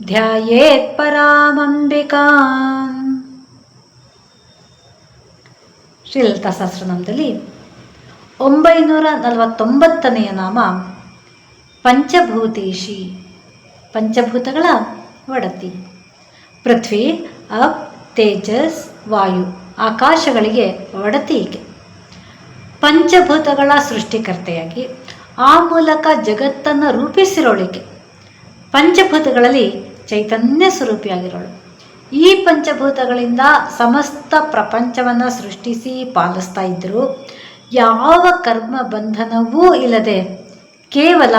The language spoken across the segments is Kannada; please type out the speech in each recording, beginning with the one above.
ಧ್ಯಾಯೇತ್ ಪರಾಮಂಬಿಕಾಂ ಶ್ರೀಲತಾ ಸಹಸ್ರನಾಮದಲ್ಲಿ ಒಂಬೈನೂರ ನಲವತ್ತೊಂಬತ್ತನೆಯ ನಾಮ ಪಂಚಭೂತೇಶಿ, ಪಂಚಭೂತಗಳ ಒಡತಿ. ಪೃಥ್ವಿ ಅಪ್ ತೇಜಸ್, ವಾಯು, ಆಕಾಶಗಳಿಗೆ ಒಡತಿ ಈಕೆ ಪಂಚಭೂತಗಳ ಸೃಷ್ಟಿಕರ್ತೆಯಾಗಿ ಆ ಮೂಲಕ ಜಗತ್ತನ್ನು ರೂಪಿಸಿರೋಳಿಕೆ ಪಂಚಭೂತಗಳಲ್ಲಿ ಚೈತನ್ಯ ಸ್ವರೂಪಿಯಾಗಿರೋಳು ಈ ಪಂಚಭೂತಗಳಿಂದ ಸಮಸ್ತ ಪ್ರಪಂಚವನ್ನು ಸೃಷ್ಟಿಸಿ ಪಾಲಿಸ್ತಾ ಇದ್ದರು ಯಾವ ಕರ್ಮ ಬಂಧನವೂ ಇಲ್ಲದೆ ಕೇವಲ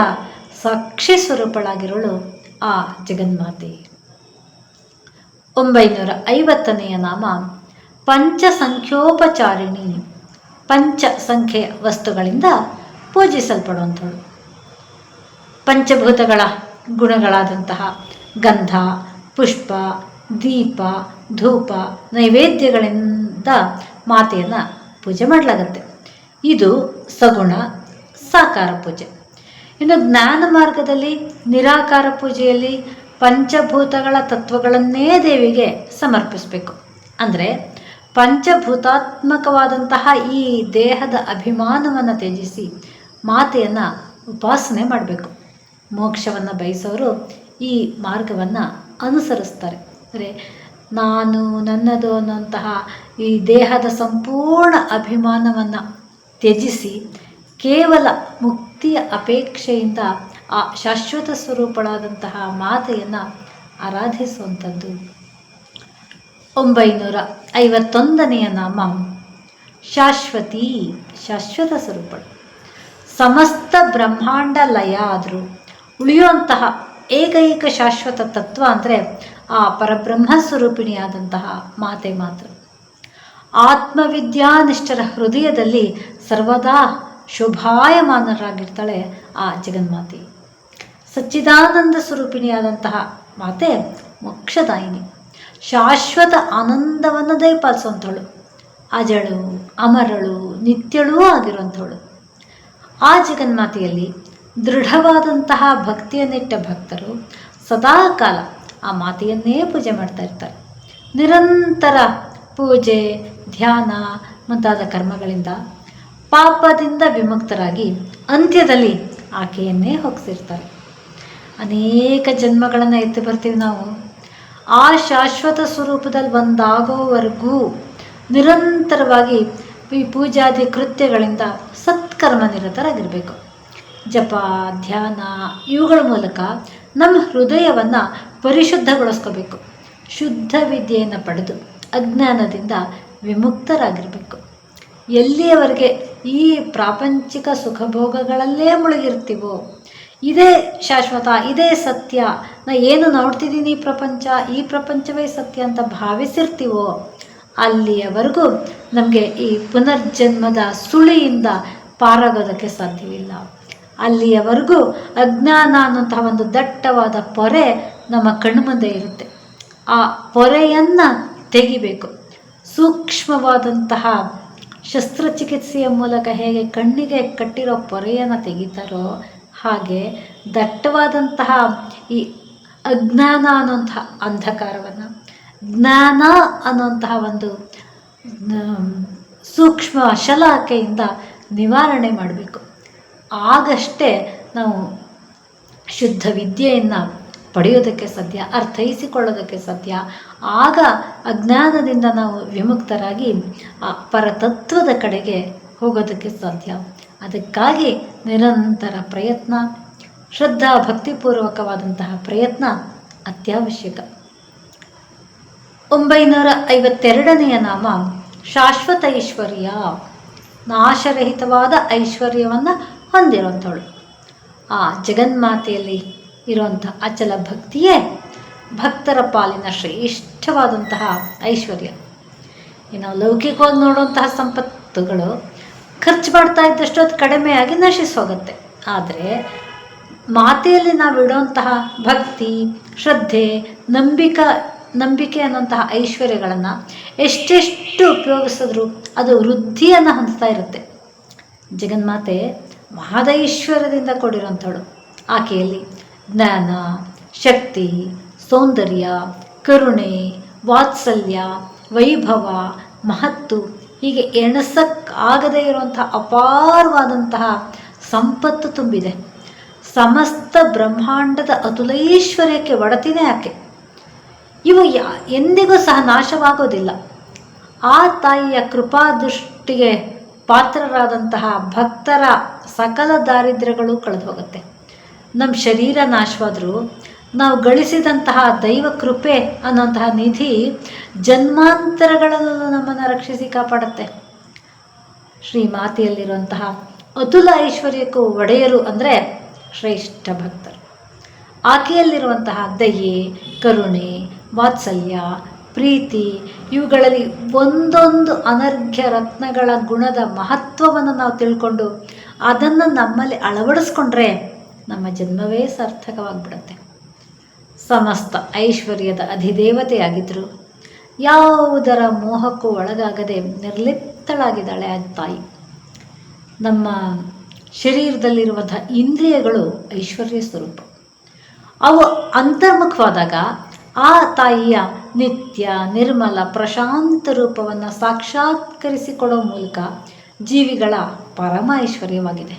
ಸಾಕ್ಷಿ ಸ್ವರೂಪಳಾಗಿರೋಳು ಆ ಜಗನ್ಮಾತೆ. ಒಂಬೈನೂರ ಐವತ್ತನೆಯ ನಾಮ, ಪಂಚಸಂಖ್ಯೋಪಚಾರಿಣಿ ಪಂಚ ಸಂಖ್ಯೆಯ ವಸ್ತುಗಳಿಂದ ಪೂಜಿಸಲ್ಪಡುವಂಥಳು ಪಂಚಭೂತಗಳ ಗುಣಗಳಾದಂತಹ ಗಂಧ, ಪುಷ್ಪ, ದೀಪ, ಧೂಪ, ನೈವೇದ್ಯಗಳಿಂದ ಮಾತೆಯನ್ನು ಪೂಜೆ ಮಾಡಲಾಗತ್ತೆ. ಇದು ಸಗುಣ, ಸಾಕಾರ ಪೂಜೆ. ಇನ್ನು ಜ್ಞಾನ ಮಾರ್ಗದಲ್ಲಿ, ನಿರಾಕಾರ ಪೂಜೆಯಲ್ಲಿ ಪಂಚಭೂತಗಳ ತತ್ವಗಳನ್ನೇ ದೇವಿಗೆ ಸಮರ್ಪಿಸಬೇಕು. ಅಂದರೆ ಪಂಚಭೂತಾತ್ಮಕವಾದಂತಹ ಈ ದೇಹದ ಅಭಿಮಾನವನ್ನು ತ್ಯಜಿಸಿ ಮಾತೆಯನ್ನು ಉಪಾಸನೆ ಮಾಡಬೇಕು. ಮೋಕ್ಷವನ್ನು ಬಯಸೋರು ಈ ಮಾರ್ಗವನ್ನು ಅನುಸರಿಸ್ತಾರೆ. ಅಂದರೆ ನಾನು ನನ್ನದು ಅನ್ನುವಂತಹ ಈ ದೇಹದ ಸಂಪೂರ್ಣ ಅಭಿಮಾನವನ್ನು ತ್ಯಜಿಸಿ ಕೇವಲ ಮುಕ್ತಿಯ ಅಪೇಕ್ಷೆಯಿಂದ ಆ ಶಾಶ್ವತ ಸ್ವರೂಪಳಾದಂತಹ ಮಾತೆಯನ್ನು ಆರಾಧಿಸುವಂಥದ್ದು. ಒಂಬೈನೂರ ಐವತ್ತೊಂದನೆಯ ನಾಮ ಶಾಶ್ವತಿ ಶಾಶ್ವತ ಸ್ವರೂಪಳು. ಸಮಸ್ತ ಬ್ರಹ್ಮಾಂಡ ಲಯ ಆದರೂ ಉಳಿಯುವಂತಹ ಏಕೈಕ ಶಾಶ್ವತ ತತ್ವ ಅಂದರೆ ಆ ಪರಬ್ರಹ್ಮ ಸ್ವರೂಪಿಣಿಯಾದಂತಹ ಮಾತೆ ಮಾತ್ರ. ಆತ್ಮವಿದ್ಯಾನಿಷ್ಠರ ಹೃದಯದಲ್ಲಿ ಸರ್ವದಾ ಶುಭಾಯಮಾನರಾಗಿರ್ತಾಳೆ ಆ ಜಗನ್ಮಾತೆ. ಸಚ್ಚಿದಾನಂದ ಸ್ವರೂಪಿಣಿಯಾದಂತಹ ಮಾತೆ ಮೋಕ್ಷದಾಯಿನಿ. ಶಾಶ್ವತ ಆನಂದವನ್ನು ದಯಪಾಲಿಸುವಂಥವಳು. ಅಜಳು, ಅಮರಳು, ನಿತ್ಯಳೂ ಆಗಿರುವಂಥವಳು. ಆ ಜಗನ್ಮಾತೆಯಲ್ಲಿ ದೃಢವಾದಂತಹ ಭಕ್ತಿಯನ್ನಿಟ್ಟ ಭಕ್ತರು ಸದಾ ಕಾಲ ಆ ಮಾತೆಯನ್ನೇ ಪೂಜೆ ಮಾಡ್ತಾ ಇರ್ತಾರೆ. ನಿರಂತರ ಪೂಜೆ, ಧ್ಯಾನ ಮುಂತಾದ ಕರ್ಮಗಳಿಂದ ಪಾಪದಿಂದ ವಿಮುಕ್ತರಾಗಿ ಅಂತ್ಯದಲ್ಲಿ ಆಕೆಯನ್ನೇ ಹೋಗಿಸಿರ್ತಾರೆ. ಅನೇಕ ಜನ್ಮಗಳನ್ನು ಎತ್ತಿ ಬರ್ತೀವಿ ನಾವು. ಆ ಶಾಶ್ವತ ಸ್ವರೂಪದಲ್ಲಿ ಒಂದಾಗೋವರೆಗೂ ನಿರಂತರವಾಗಿ ಈ ಪೂಜಾದಿ ಕೃತ್ಯಗಳಿಂದ ಸತ್ಕರ್ಮ ನಿರತರಾಗಿರಬೇಕು. ಜಪ ಧ್ಯಾನ ಇವುಗಳ ಮೂಲಕ ನಮ್ಮ ಹೃದಯವನ್ನು ಪರಿಶುದ್ಧಗೊಳಿಸ್ಕೋಬೇಕು. ಶುದ್ಧ ವಿದ್ಯೆಯನ್ನು ಪಡೆದು ಅಜ್ಞಾನದಿಂದ ವಿಮುಕ್ತರಾಗಿರಬೇಕು. ಎಲ್ಲಿಯವರೆಗೆ ಈ ಪ್ರಾಪಂಚಿಕ ಸುಖಭೋಗಗಳಲ್ಲೇ ಮುಳುಗಿರ್ತೀವೋ, ಇದೇ ಶಾಶ್ವತ, ಇದೇ ಸತ್ಯ, ನಾ ಏನು ನೋಡ್ತಿದ್ದೀನಿ ಈ ಪ್ರಪಂಚ, ಈ ಪ್ರಪಂಚವೇ ಸತ್ಯ ಅಂತ ಭಾವಿಸಿರ್ತೀವೋ, ಅಲ್ಲಿಯವರೆಗೂ ನಮಗೆ ಈ ಪುನರ್ಜನ್ಮದ ಸುಳಿಯಿಂದ ಪಾರಾಗೋದಕ್ಕೆ ಸಾಧ್ಯವಿಲ್ಲ. ಅಲ್ಲಿಯವರೆಗೂ ಅಜ್ಞಾನ ಅನ್ನುವಂತಹ ಒಂದು ದಟ್ಟವಾದ ಪೊರೆ ನಮ್ಮ ಕಣ್ಮುಂದೆ ಇರುತ್ತೆ. ಆ ಪೊರೆಯನ್ನು ತೆಗಿಬೇಕು. ಸೂಕ್ಷ್ಮವಾದಂತಹ ಶಸ್ತ್ರಚಿಕಿತ್ಸೆಯ ಮೂಲಕ ಹೇಗೆ ಕಣ್ಣಿಗೆ ಕಟ್ಟಿರೋ ಪೊರೆಯನ್ನು ತೆಗಿತಾರೋ ಹಾಗೆ ದಟ್ಟವಾದಂತಹ ಈ ಅಜ್ಞಾನ ಅನ್ನುವಂತಹ ಅಂಧಕಾರವನ್ನು, ಜ್ಞಾನ ಅನ್ನುವಂತಹ ಒಂದು ಸೂಕ್ಷ್ಮ ಶಲಾಕೆಯಿಂದ ನಿವಾರಣೆ ಮಾಡಬೇಕು. ಆಗಷ್ಟೇ ನಾವು ಶುದ್ಧ ವಿದ್ಯೆಯನ್ನು ಪಡೆಯೋದಕ್ಕೆ ಸಾಧ್ಯ, ಅರ್ಥೈಸಿಕೊಳ್ಳೋದಕ್ಕೆ ಸಾಧ್ಯ. ಆಗ ಅಜ್ಞಾನದಿಂದ ನಾವು ವಿಮುಕ್ತರಾಗಿ ಆ ಪರತತ್ವದ ಕಡೆಗೆ ಹೋಗೋದಕ್ಕೆ ಸಾಧ್ಯ. ಅದಕ್ಕಾಗಿ ನಿರಂತರ ಪ್ರಯತ್ನ ಶ್ರದ್ಧಾ ಭಕ್ತಿಪೂರ್ವಕವಾದಂತಹ ಪ್ರಯತ್ನ ಅತ್ಯವಶ್ಯಕ. ಒಂಬೈನೂರ ಐವತ್ತೆರಡನೆಯ ನಾಮ, ಶಾಶ್ವತ ಐಶ್ವರ್ಯ. ನಾಶರಹಿತವಾದ ಐಶ್ವರ್ಯವನ್ನು ಹೊಂದಿರುವಂಥವಳು. ಆ ಜಗನ್ಮಾತೆಯಲ್ಲಿ ಇರೋಂಥ ಅಚಲ ಭಕ್ತಿಯೇ ಭಕ್ತರ ಪಾಲಿನ ಶ್ರೇಷ್ಠವಾದಂತಹ ಐಶ್ವರ್ಯ. ಇನ್ನು ಲೌಕಿಕವಾಗಿ ನೋಡುವಂತಹ ಸಂಪತ್ತುಗಳು ಖರ್ಚು ಮಾಡ್ತಾ ಇದ್ದಷ್ಟು ಅದು ಕಡಿಮೆಯಾಗಿ ನಶಿಸಿ ಹೋಗುತ್ತೆ. ಆದರೆ ಮಾತೆಯಲ್ಲಿ ನಾವು ಇಡುವಂತಹ ಭಕ್ತಿ, ಶ್ರದ್ಧೆ, ನಂಬಿಕ, ನಂಬಿಕೆ ಅನ್ನೋಂತಹ ಐಶ್ವರ್ಯಗಳನ್ನು ಎಷ್ಟೆಷ್ಟು ಉಪಯೋಗಿಸಿದ್ರು ಅದು ವೃದ್ಧಿಯನ್ನು ಹೊಂದ್ತಾ ಇರುತ್ತೆ. ಜಗನ್ಮಾತೆ ಮಹದೈಶ್ವರ್ಯದಿಂದ ಕೊಡಿರೋಂಥಳು ಆಕೆಯಲ್ಲಿ ಜ್ಞಾನ, ಶಕ್ತಿ, ಸೌಂದರ್ಯ, ಕರುಣೆ, ವಾತ್ಸಲ್ಯ, ವೈಭವ, ಮಹತ್ತು ಹೀಗೆ ಎಣಸಕ್ಕಾಗದೇ ಇರುವಂತಹ ಅಪಾರವಾದಂತಹ ಸಂಪತ್ತು ತುಂಬಿದೆ. ಸಮಸ್ತ ಬ್ರಹ್ಮಾಂಡದ ಅತುಲೈಶ್ವರ್ಯಕ್ಕೆ ಒಡತಿದೆ ಆಕೆ. ಇವು ಯಾ, ಎಂದಿಗೂ ಸಹ ನಾಶವಾಗೋದಿಲ್ಲ. ಆ ತಾಯಿಯ ಕೃಪಾದೃಷ್ಟಿಗೆ ಪಾತ್ರರಾದಂತಹ ಭಕ್ತರ ಸಕಲ ದಾರಿದ್ರ್ಯಗಳು ಕಳೆದು ಹೋಗುತ್ತೆ ನಮ್ಮ ಶರೀರ ನಾಶವಾದರೂ ನಾವು ಗಳಿಸಿದಂತಹ ದೈವ ಕೃಪೆ ಅನ್ನೋಂತಹ ನಿಧಿ ಜನ್ಮಾಂತರಗಳಲ್ಲೂ ನಮ್ಮನ್ನು ರಕ್ಷಿಸಿ ಕಾಪಾಡುತ್ತೆ. ಶ್ರೀಮಾತೆಯಲ್ಲಿರುವಂತಹ ಅತುಲ ಐಶ್ವರ್ಯಕ್ಕೂ ಒಡೆಯರು ಅಂದರೆ ಶ್ರೇಷ್ಠ ಭಕ್ತರು. ಆಕೆಯಲ್ಲಿರುವಂತಹ ದಯೆ, ಕರುಣೆ, ವಾತ್ಸಲ್ಯ, ಪ್ರೀತಿ, ಇವುಗಳಲ್ಲಿ ಒಂದೊಂದು ಅನರ್ಘ್ಯ ರತ್ನಗಳ ಗುಣದ ಮಹತ್ವವನ್ನು ನಾವು ತಿಳ್ಕೊಂಡು ಅದನ್ನು ನಮ್ಮಲ್ಲಿ ಅಳವಡಿಸ್ಕೊಂಡ್ರೆ ನಮ್ಮ ಜನ್ಮವೇ ಸಾರ್ಥಕವಾಗಿಬಿಡುತ್ತೆ. ಸಮಸ್ತ ಐಶ್ವರ್ಯದ ಅಧಿದೇವತೆಯಾಗಿದ್ದರು ಯಾವುದರ ಮೋಹಕ್ಕೂ ಒಳಗಾಗದೆ ನಿರ್ಲಿಪ್ತಳಾಗಿದ್ದಾಳೆ ಆ ತಾಯಿ. ನಮ್ಮ ಶರೀರದಲ್ಲಿರುವಂಥ ಇಂದ್ರಿಯಗಳು ಐಶ್ವರ್ಯ ಸ್ವರೂಪ. ಅವು ಅಂತರ್ಮುಖವಾದಾಗ ಆ ತಾಯಿಯ ನಿತ್ಯ ನಿರ್ಮಲ ಪ್ರಶಾಂತ ರೂಪವನ್ನು ಸಾಕ್ಷಾತ್ಕರಿಸಿಕೊಡೋ ಮೂಲಕ ಜೀವಿಗಳ ಪರಮ ಐಶ್ವರ್ಯವಾಗಿದೆ.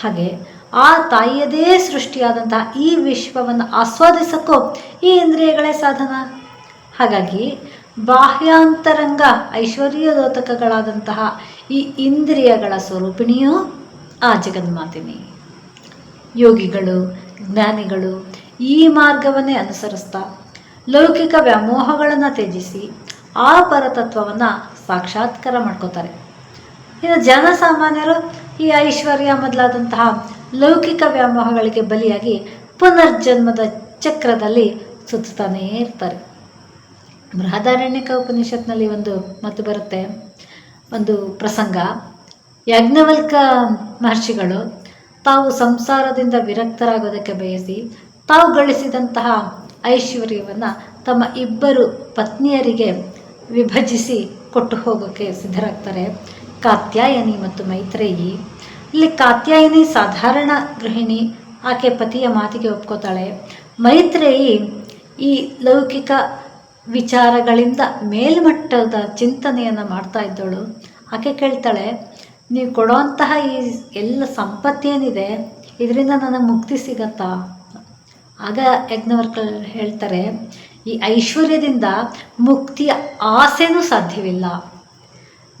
ಹಾಗೆ ಆ ತಾಯಿಯದೇ ಸೃಷ್ಟಿಯಾದಂತಹ ಈ ವಿಶ್ವವನ್ನು ಆಸ್ವಾದಿಸಕ್ಕೂ ಈ ಇಂದ್ರಿಯಗಳೇ ಸಾಧನ. ಹಾಗಾಗಿ ಬಾಹ್ಯಾಂತರಂಗ ಐಶ್ವರ್ಯದೋತಕಗಳಾದಂತಹ ಈ ಇಂದ್ರಿಯಗಳ ಸ್ವರೂಪಿಣಿಯೂ ಆ ಜಗನ್ಮಾತಿನಿ. ಯೋಗಿಗಳು, ಜ್ಞಾನಿಗಳು ಈ ಮಾರ್ಗವನ್ನೇ ಅನುಸರಿಸ್ತಾ ಲೌಕಿಕ ವ್ಯಾಮೋಹಗಳನ್ನು ತ್ಯಜಿಸಿ ಆ ಪರತತ್ವವನ್ನು ಸಾಕ್ಷಾತ್ಕಾರ ಮಾಡ್ಕೋತಾರೆ. ಇನ್ನು ಜನಸಾಮಾನ್ಯರು ಈ ಐಶ್ವರ್ಯ ಮೊದಲಾದಂತಹ ಲೌಕಿಕ ವ್ಯಾಮೋಹಗಳಿಗೆ ಬಲಿಯಾಗಿ ಪುನರ್ಜನ್ಮದ ಚಕ್ರದಲ್ಲಿ ಸುತ್ತಾನೇ ಇರ್ತಾರೆ. ಬೃಹದಾರಣ್ಯಕ ಉಪನಿಷತ್ನಲ್ಲಿ ಒಂದು ಮಾತು ಬರುತ್ತೆ. ಒಂದು ಪ್ರಸಂಗ. ಯಜ್ಞವಲ್ಕ ಮಹರ್ಷಿಗಳು ತಾವು ಸಂಸಾರದಿಂದ ವಿರಕ್ತರಾಗೋದಕ್ಕೆ ಬಯಸಿ ತಾವು ಗಳಿಸಿದಂತಹ ಐಶ್ವರ್ಯವನ್ನು ತಮ್ಮ ಇಬ್ಬರು ಪತ್ನಿಯರಿಗೆ ವಿಭಜಿಸಿ ಕೊಟ್ಟು ಹೋಗೋಕ್ಕೆ ಸಿದ್ಧರಾಗ್ತಾರೆ. ಕಾತ್ಯಾಯನಿ ಮತ್ತು ಮೈತ್ರೇಯಿ. ಇಲ್ಲಿ ಕಾತ್ಯಾಯನಿ ಸಾಧಾರಣ ಗೃಹಿಣಿ, ಆಕೆ ಪತಿಯ ಮಾತಿಗೆ ಒಪ್ಕೋತಾಳೆ. ಮೈತ್ರೇಯಿ ಈ ಲೌಕಿಕ ವಿಚಾರಗಳಿಂದ ಮೇಲ್ಮಟ್ಟದ ಚಿಂತನೆಯನ್ನು ಮಾಡ್ತಾ ಇದ್ದಳು. ಆಕೆ ಕೇಳ್ತಾಳೆ, ನೀವು ಕೊಡೋಂತಹ ಈ ಎಲ್ಲ ಸಂಪತ್ತೇನಿದೆ ಇದರಿಂದ ನನಗೆ ಮುಕ್ತಿ ಸಿಗತ್ತಾ? ಆಗ ಯಜ್ಞವರ್ಕರ್ ಹೇಳ್ತಾರೆ, ಈ ಐಶ್ವರ್ಯದಿಂದ ಮುಕ್ತಿಯ ಆಸೆನೂ ಸಾಧ್ಯವಿಲ್ಲ.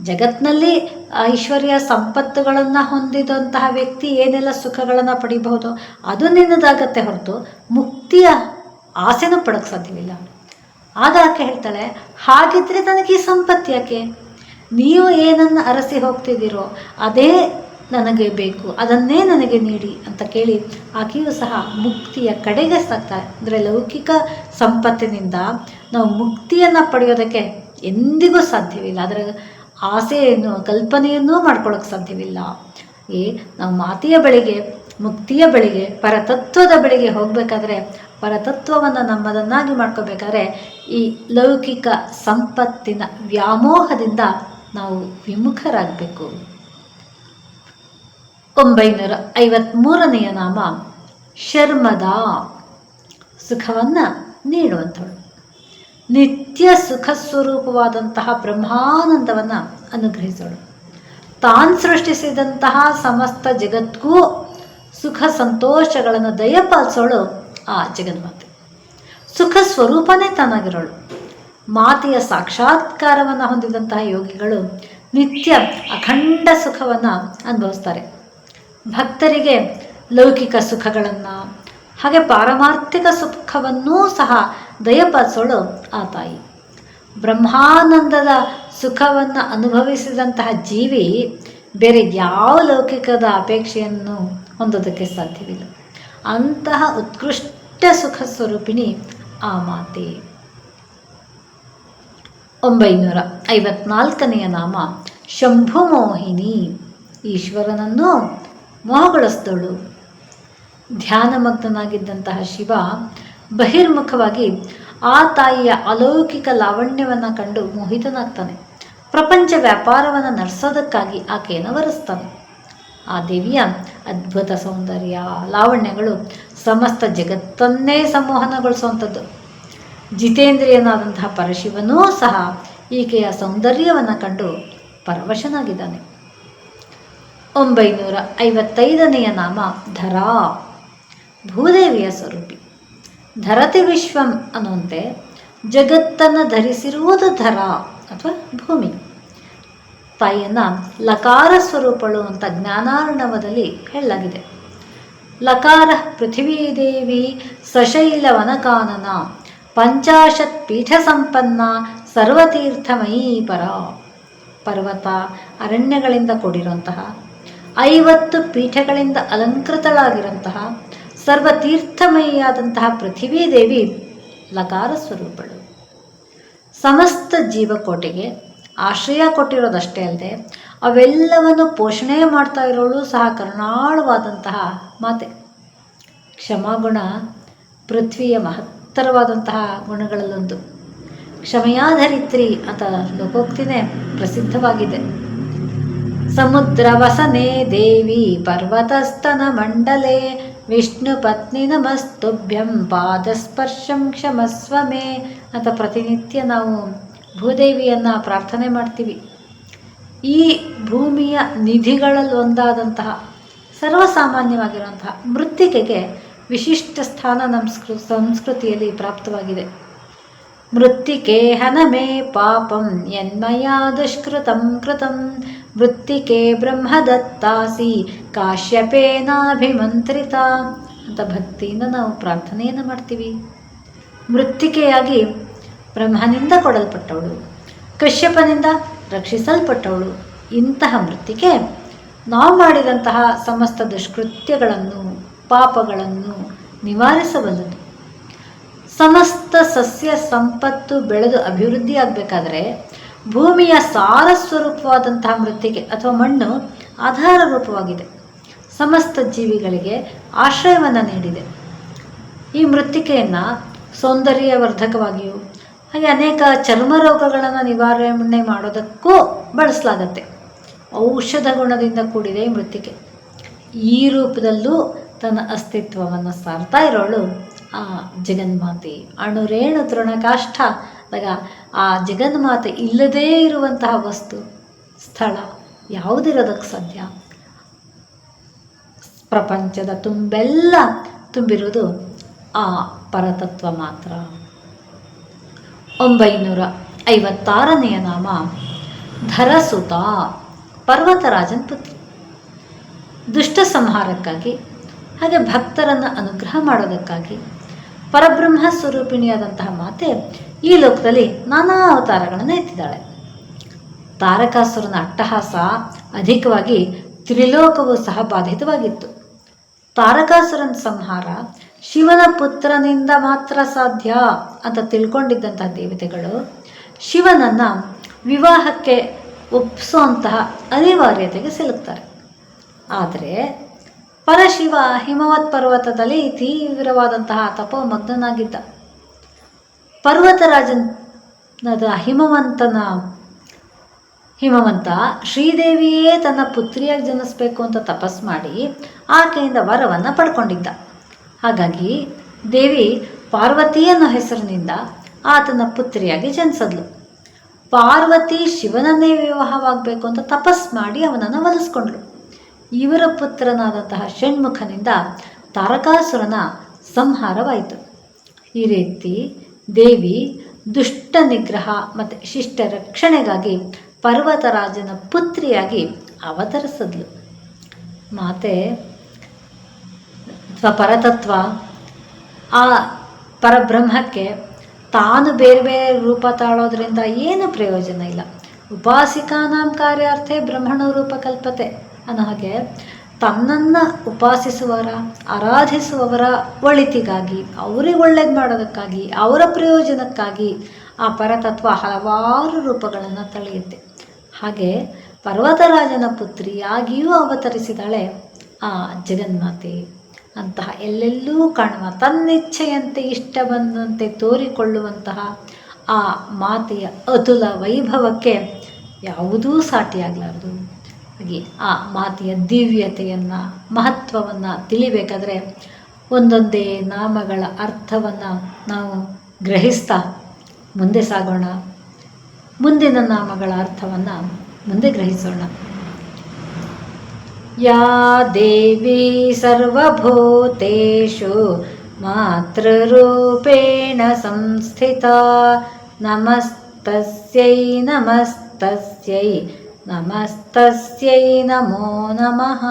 ಜಗತ್ತಿನಲ್ಲಿ ಐಶ್ವರ್ಯ ಸಂಪತ್ತುಗಳನ್ನು ಹೊಂದಿದಂತಹ ವ್ಯಕ್ತಿ ಏನೆಲ್ಲ ಸುಖಗಳನ್ನು ಪಡಿಬಹುದು, ಅದು ನಿನ್ನದಾಗತ್ತೆ ಹೊರತು ಮುಕ್ತಿಯ ಆಸೆನೂ ಪಡೋಕ್ಕೆ ಸಾಧ್ಯವಿಲ್ಲ. ಆಗ ಆಕೆ ಹೇಳ್ತಾಳೆ, ಹಾಗಿದ್ರೆ ನನಗೆ ಈ ಸಂಪತ್ತು ಯಾಕೆ? ನೀವು ಏನನ್ನು ಅರಸಿ ಹೋಗ್ತಿದ್ದೀರೋ ಅದೇ ನನಗೆ ಬೇಕು, ಅದನ್ನೇ ನನಗೆ ನೀಡಿ ಅಂತ ಕೇಳಿ ಆಕೆಯೂ ಸಹ ಮುಕ್ತಿಯ ಕಡೆಗೆ ಸಾಕ್ತಾರೆ ಅಂದರೆ ಲೌಕಿಕ ಸಂಪತ್ತಿನಿಂದ ನಾವು ಮುಕ್ತಿಯನ್ನು ಪಡೆಯೋದಕ್ಕೆ ಎಂದಿಗೂ ಸಾಧ್ಯವಿಲ್ಲ. ಅದರ ಆಸೆಯನ್ನು, ಕಲ್ಪನೆಯನ್ನೂ ಮಾಡ್ಕೊಳ್ಳೋಕೆ ಸಾಧ್ಯವಿಲ್ಲ. ಈ ನಾವು ಮಾತೆಯ ಬಳಿಗೆ, ಮುಕ್ತಿಯ ಬಳಿಗೆ, ಪರತತ್ವದ ಬಳಿಗೆ ಹೋಗಬೇಕಾದ್ರೆ, ಪರತತ್ವವನ್ನು ನಮ್ಮದನ್ನಾಗಿ ಮಾಡ್ಕೋಬೇಕಾದ್ರೆ, ಈ ಲೌಕಿಕ ಸಂಪತ್ತಿನ ವ್ಯಾಮೋಹದಿಂದ ನಾವು ವಿಮುಖರಾಗಬೇಕು. ಒಂಬೈನೂರ ಐವತ್ತ್ಮೂರನೆಯ ನಾಮ, ಶರ್ಮದ ಸುಖವನ್ನು ನೀಡುವಂಥವಳು. ನಿತ್ಯ ಸುಖ ಸ್ವರೂಪವಾದಂತಹ ಬ್ರಹ್ಮಾನಂದವನ್ನು ಅನುಗ್ರಹಿಸೋಳು. ತಾನು ಸೃಷ್ಟಿಸಿದಂತಹ ಸಮಸ್ತ ಜಗತ್ತಿಗೂ ಸುಖ ಸಂತೋಷಗಳನ್ನು ದಯಪಾಲಿಸೋಳು ಆ ಜಗನ್ಮಾತೆ. ಸುಖ ಸ್ವರೂಪನೇ ತಾನಾಗಿರೋಳು. ಮಾತೆಯ ಸಾಕ್ಷಾತ್ಕಾರವನ್ನು ಹೊಂದಿದಂತಹ ಯೋಗಿಗಳು ನಿತ್ಯ ಅಖಂಡ ಸುಖವನ್ನು ಅನುಭವಿಸ್ತಾರೆ. ಭಕ್ತರಿಗೆ ಲೌಕಿಕ ಸುಖಗಳನ್ನು, ಹಾಗೆ ಪಾರಮಾರ್ಥಿಕ ಸುಖವನ್ನೂ ಸಹ ದಯಪಾಲಿಸೋಳು ಆ ತಾಯಿ. ಬ್ರಹ್ಮಾನಂದದ ಸುಖವನ್ನು ಅನುಭವಿಸಿದಂತಹ ಜೀವಿ ಬೇರೆ ಯಾವ ಲೌಕಿಕದ ಅಪೇಕ್ಷೆಯನ್ನು ಹೊಂದೋದಕ್ಕೆ ಸಾಧ್ಯವಿಲ್ಲ. ಅಂತಹ ಉತ್ಕೃಷ್ಟ ಸುಖ ಸ್ವರೂಪಿಣಿ ಆ ಮಾತೆ. ಒಂಬೈನೂರ ಐವತ್ನಾಲ್ಕನೆಯ ನಾಮ ಶಂಭುಮೋಹಿನಿ ಈಶ್ವರನನ್ನು ಮೋಹಗೊಳಿಸಿದಳು. ಧ್ಯಾನಮಗ್ನನಾಗಿದ್ದಂತಹ ಶಿವ ಬಹಿರ್ಮುಖವಾಗಿ ಆ ತಾಯಿಯ ಅಲೌಕಿಕ ಲಾವಣ್ಯವನ್ನು ಕಂಡು ಮೋಹಿತನಾಗ್ತಾನೆ. ಪ್ರಪಂಚ ವ್ಯಾಪಾರವನ್ನು ನಡೆಸೋದಕ್ಕಾಗಿ ಆಕೆಯನ್ನು ವರೆಸ್ತಾನೆ. ಆ ದೇವಿಯ ಅದ್ಭುತ ಸೌಂದರ್ಯ, ಲಾವಣ್ಯಗಳು ಸಮಸ್ತ ಜಗತ್ತನ್ನೇ ಸಂಮೋಹನಗೊಳಿಸುವಂಥದ್ದು. ಜಿತೇಂದ್ರಿಯನಾದಂತಹ ಪರಶಿವನೂ ಸಹ ಈಕೆಯ ಸೌಂದರ್ಯವನ್ನು ಕಂಡು ಪರವಶನಾಗಿದ್ದಾನೆ. ಒಂಬೈನೂರ ಐವತ್ತೈದನೆಯ ನಾಮ ಧರಾ, ಭೂದೇವಿಯ ಸ್ವರೂಪಿ. ಧರತಿ ವಿಶ್ವಂ ಅನ್ನುವಂತೆ ಜಗತ್ತನ್ನು ಧರಿಸಿರುವುದು ಧರ ಅಥವಾ ಭೂಮಿ. ತಾಯಿಯನ್ನು ಲಕಾರ ಸ್ವರೂಪಳು ಅಂತ ಜ್ಞಾನಾರ್ಣವದಲ್ಲಿ ಹೇಳಲಾಗಿದೆ. ಲಕಾರ ಪೃಥ್ವೀದೇವಿ ಸಶೈಲ ವನಕಾನನ ಪಂಚಾಶತ್ ಪೀಠ ಸಂಪನ್ನ ಸರ್ವತೀರ್ಥಮಯೀ ಪರ. ಪರ್ವತ ಅರಣ್ಯಗಳಿಂದ ಕೂಡಿರುವಂತಹ ಐವತ್ತು ಪೀಠಗಳಿಂದ ಅಲಂಕೃತಳಾಗಿರುವಂತಹ ಸರ್ವತೀರ್ಥಮಯಿಯಾದಂತಹ ಪೃಥ್ವೀದೇವಿ ಲಕಾರ ಸ್ವರೂಪಳು ಸಮಸ್ತ ಜೀವಕೋಟೆಗೆ ಆಶ್ರಯ ಕೊಟ್ಟಿರೋದಷ್ಟೇ ಅಲ್ಲದೆ ಅವೆಲ್ಲವನ್ನು ಪೋಷಣೆ ಮಾಡ್ತಾ ಇರೋಳು ಸಹ ಕರುಣಾಳವಾದಂತಹ ಮಾತೆ. ಕ್ಷಮಾಗುಣ ಪೃಥ್ವಿಯ ಮಹತ್ತರವಾದಂತಹ ಗುಣಗಳಲ್ಲೊಂದು. ಕ್ಷಮೆಯಾಧರಿತ್ರಿ ಅಂತ ಲೋಕೋಕ್ತಿನೇ ಪ್ರಸಿದ್ಧವಾಗಿದೆ. ಸಮುದ್ರ ವಸನೆ ದೇವಿ ಪರ್ವತಸ್ತನ ಮಂಡಲೆ ವಿಷ್ಣು ಪತ್ನಿ ನಮಸ್ತುಭ್ಯಂ ಪಾದಸ್ಪರ್ಶಂ ಕ್ಷಮಸ್ವ ಮೇ ಅಂತ ಪ್ರತಿನಿತ್ಯ ನಾವು ಭೂದೇವಿಯನ್ನು ಪ್ರಾರ್ಥನೆ ಮಾಡ್ತೀವಿ. ಈ ಭೂಮಿಯ ನಿಧಿಗಳಲ್ಲಿ ಒಂದಾದಂತಹ ಸರ್ವಸಾಮಾನ್ಯವಾಗಿರುವಂತಹ ಮೃತ್ತಿಕೆಗೆ ವಿಶಿಷ್ಟ ಸ್ಥಾನ ನಮಸ್ಕೃ, ಸಂಸ್ಕೃತಿಯಲ್ಲಿ ಪ್ರಾಪ್ತವಾಗಿದೆ. ಮೃತ್ತಿಕೆ ಹನಮೇ ಪಾಪಂ ಯನ್ಮಯಾ ದುಷ್ಕೃತಂ ಕೃತಂ ಮೃತ್ತಿಕೆ ಬ್ರಹ್ಮದತ್ತಾಸಿ, ಕಾಶ್ಯಪೇನಾಭಿಮಂತ್ರಿತ. ಅಂತ ಭಕ್ತಿಯಿಂದ ನಾವು ಪ್ರಾರ್ಥನೆಯನ್ನು ಮಾಡ್ತೀವಿ. ಮೃತ್ತಿಕೆಯಾಗಿ ಬ್ರಹ್ಮನಿಂದ ಕೊಡಲ್ಪಟ್ಟವಳು, ಕಶ್ಯಪನಿಂದ ರಕ್ಷಿಸಲ್ಪಟ್ಟವಳು, ಇಂತಹ ಮೃತ್ತಿಕೆ ನಾವು ಮಾಡಿದಂತಹ ಸಮಸ್ತ ದುಷ್ಕೃತ್ಯಗಳನ್ನು, ಪಾಪಗಳನ್ನು ನಿವಾರಿಸಬಲ್ಲದು. ಸಮಸ್ತ ಸಸ್ಯ ಸಂಪತ್ತು ಬೆಳೆದು ಅಭಿವೃದ್ಧಿ ಆಗಬೇಕಾದ್ರೆ ಭೂಮಿಯ ಸಾರ ಸ್ವರೂಪವಾದಂತಹ ಮೃತ್ತಿಗೆ ಅಥವಾ ಮಣ್ಣು ಆಧಾರ ರೂಪವಾಗಿದೆ. ಸಮಸ್ತ ಜೀವಿಗಳಿಗೆ ಆಶ್ರಯವನ್ನು ನೀಡಿದೆ. ಈ ಮೃತ್ತಿಕೆಯನ್ನು ಸೌಂದರ್ಯವರ್ಧಕವಾಗಿಯೂ, ಹಾಗೆ ಅನೇಕ ಚರ್ಮ ರೋಗಗಳನ್ನು ನಿವಾರಣೆ ಮಾಡೋದಕ್ಕೂ ಬಳಸಲಾಗತ್ತೆ. ಔಷಧ ಗುಣದಿಂದ ಕೂಡಿದೆ ಈ ಮೃತ್ತಿಕೆ. ಈ ರೂಪದಲ್ಲೂ ತನ್ನ ಅಸ್ತಿತ್ವವನ್ನು ಸಾರ್ತಾ ಇರೋಳು ಆ ಜಗನ್ಮಾತೆ ಅಣುರೇಣು ತೃಣಕಾಷ್ಠ ಆದಾಗ ಆ ಜಗನ್ಮಾತೆ ಇಲ್ಲದೇ ಇರುವಂತಹ ವಸ್ತು, ಸ್ಥಳ ಯಾವುದಿರೋದಕ್ಕೆ ಸಾಧ್ಯ? ಪ್ರಪಂಚದ ತುಂಬೆಲ್ಲ ತುಂಬಿರುವುದು ಆ ಪರತತ್ವ ಮಾತ್ರ. ಒಂಬೈನೂರ ಐವತ್ತಾರನೆಯ ನಾಮ, ಧರಸುತ, ಪರ್ವತರಾಜನ್ ಪುತ್ರಿ. ದುಷ್ಟ ಸಂಹಾರಕ್ಕಾಗಿ, ಹಾಗೆ ಭಕ್ತರನ್ನು ಅನುಗ್ರಹ ಮಾಡೋದಕ್ಕಾಗಿ ಪರಬ್ರಹ್ಮ ಸ್ವರೂಪಿಣಿಯಾದಂತಹ ಮಾತೆ ಈ ಲೋಕದಲ್ಲಿ ನಾನಾ ಅವತಾರಗಳನ್ನು ಎತ್ತಿದ್ದಾಳೆ. ತಾರಕಾಸುರನ ಅಟ್ಟಹಾಸ ಅಧಿಕವಾಗಿ ತ್ರಿಲೋಕವು ಸಹ ಬಾಧಿತವಾಗಿತ್ತು. ತಾರಕಾಸುರನ ಸಂಹಾರ ಶಿವನ ಪುತ್ರನಿಂದ ಮಾತ್ರ ಸಾಧ್ಯ ಅಂತ ತಿಳ್ಕೊಂಡಿದ್ದಂತಹ ದೇವತೆಗಳು ಶಿವನನ್ನ ವಿವಾಹಕ್ಕೆ ಒಪ್ಪಿಸುವಂತಹ ಅನಿವಾರ್ಯತೆಗೆ ಸಿಲುಕ್ತಾರೆ. ಆದರೆ ಪರಶಿವ ಹಿಮವತ್ ಪರ್ವತದಲ್ಲಿ ತೀವ್ರವಾದಂತಹ ತಪೋಮಗ್ನನಾಗಿದ್ದ. ಪರ್ವತರಾಜನದ ಹಿಮವಂತನ ಹಿಮವಂತ, ಶ್ರೀದೇವಿಯೇ ತನ್ನ ಪುತ್ರಿಯಾಗಿ ಜನಿಸ್ಬೇಕು ಅಂತ ತಪಸ್ ಮಾಡಿ ಆಕೆಯಿಂದ ವರವನ್ನು ಪಡ್ಕೊಂಡಿದ್ದ. ಹಾಗಾಗಿ ದೇವಿ ಪಾರ್ವತಿ ಅನ್ನೋ ಹೆಸರಿನಿಂದ ಆತನ ಪುತ್ರಿಯಾಗಿ ಜನಿಸಿದ್ಲು. ಪಾರ್ವತಿ ಶಿವನನ್ನೇ ವಿವಾಹವಾಗಬೇಕು ಅಂತ ತಪಸ್ ಮಾಡಿ ಅವನನ್ನು ಒಲಿಸ್ಕೊಂಡ್ಳು ಇವರ ಪುತ್ರನಾದಂತಹ ಷಣ್ಮುಖನಿಂದ ತಾರಕಾಸುರನ ಸಂಹಾರವಾಯಿತು. ಈ ರೀತಿ ದೇವಿ ದುಷ್ಟ ನಿಗ್ರಹ ಮತ್ತು ಶಿಷ್ಟ ರಕ್ಷಣೆಗಾಗಿ ಪರ್ವತರಾಜನ ಪುತ್ರಿಯಾಗಿ ಅವತರಿಸಿದ್ಲು. ಮಾತೆ ಪರತತ್ವ ಆ ಪರಬ್ರಹ್ಮಕ್ಕೆ ತಾನು ಬೇರೆ ಬೇರೆ ರೂಪ ತಾಳೋದ್ರಿಂದ ಏನು ಪ್ರಯೋಜನ ಇಲ್ಲ. ಉಪಾಸಿಕಾನಾಂ ಕಾರ್ಯಾರ್ಥೆ ಬ್ರಹ್ಮಣ ರೂಪ ಕಲ್ಪತೆ ಅನ್ನೋ ಹಾಗೆ ತನ್ನನ್ನು ಉಪಾಸಿಸುವವರ ಆರಾಧಿಸುವವರ ಒಳಿತಿಗಾಗಿ, ಅವರಿಗೆ ಒಳ್ಳೇದು ಮಾಡೋದಕ್ಕಾಗಿ, ಅವರ ಪ್ರಯೋಜನಕ್ಕಾಗಿ ಆ ಪರತತ್ವ ಹಲವಾರು ರೂಪಗಳನ್ನು ತಳೆಯುತ್ತೆ. ಹಾಗೆ ಪರ್ವತರಾಜನ ಪುತ್ರಿಯಾಗಿಯೂ ಅವತರಿಸಿದಾಳೆ ಆ ಜಗನ್ಮಾತೆ. ಅಂತಹ ಎಲ್ಲೆಲ್ಲೂ ಕಾಣುವ ತನ್ನಿಚ್ಛೆಯಂತೆ ಇಷ್ಟ ಬಂದಂತೆ ತೋರಿಕೊಳ್ಳುವಂತಹ ಆ ಮಾತೆಯ ಅತುಲ ವೈಭವಕ್ಕೆ ಯಾವುದೂ ಸಾಟಿಯಾಗಲಾರದು. ಹಾಗೆ ಆ ಮಾತೆಯ ದಿವ್ಯತೆಯನ್ನು, ಮಹತ್ವವನ್ನು ತಿಳಿಬೇಕಾದ್ರೆ ಒಂದೊಂದೇ ನಾಮಗಳ ಅರ್ಥವನ್ನು ನಾವು ಗ್ರಹಿಸ್ತಾ ಮುಂದೆ ಸಾಗೋಣ. ಮುಂದಿನ ನಾಮಗಳ ಅರ್ಥವನ್ನು ಮುಂದೆ ಗ್ರಹಿಸೋಣ. ಯಾ ದೇವಿ ಸರ್ವಭೂತೇಶು ಮಾತೃರೂಪೇಣ ಸಂಸ್ಥಿತ, ನಮಸ್ತಸ್ಯೈ ನಮಸ್ತಸ್ಯೈ. ನಮಸ್ತಸ್ಯೈ ನಮೋ ನಮಃ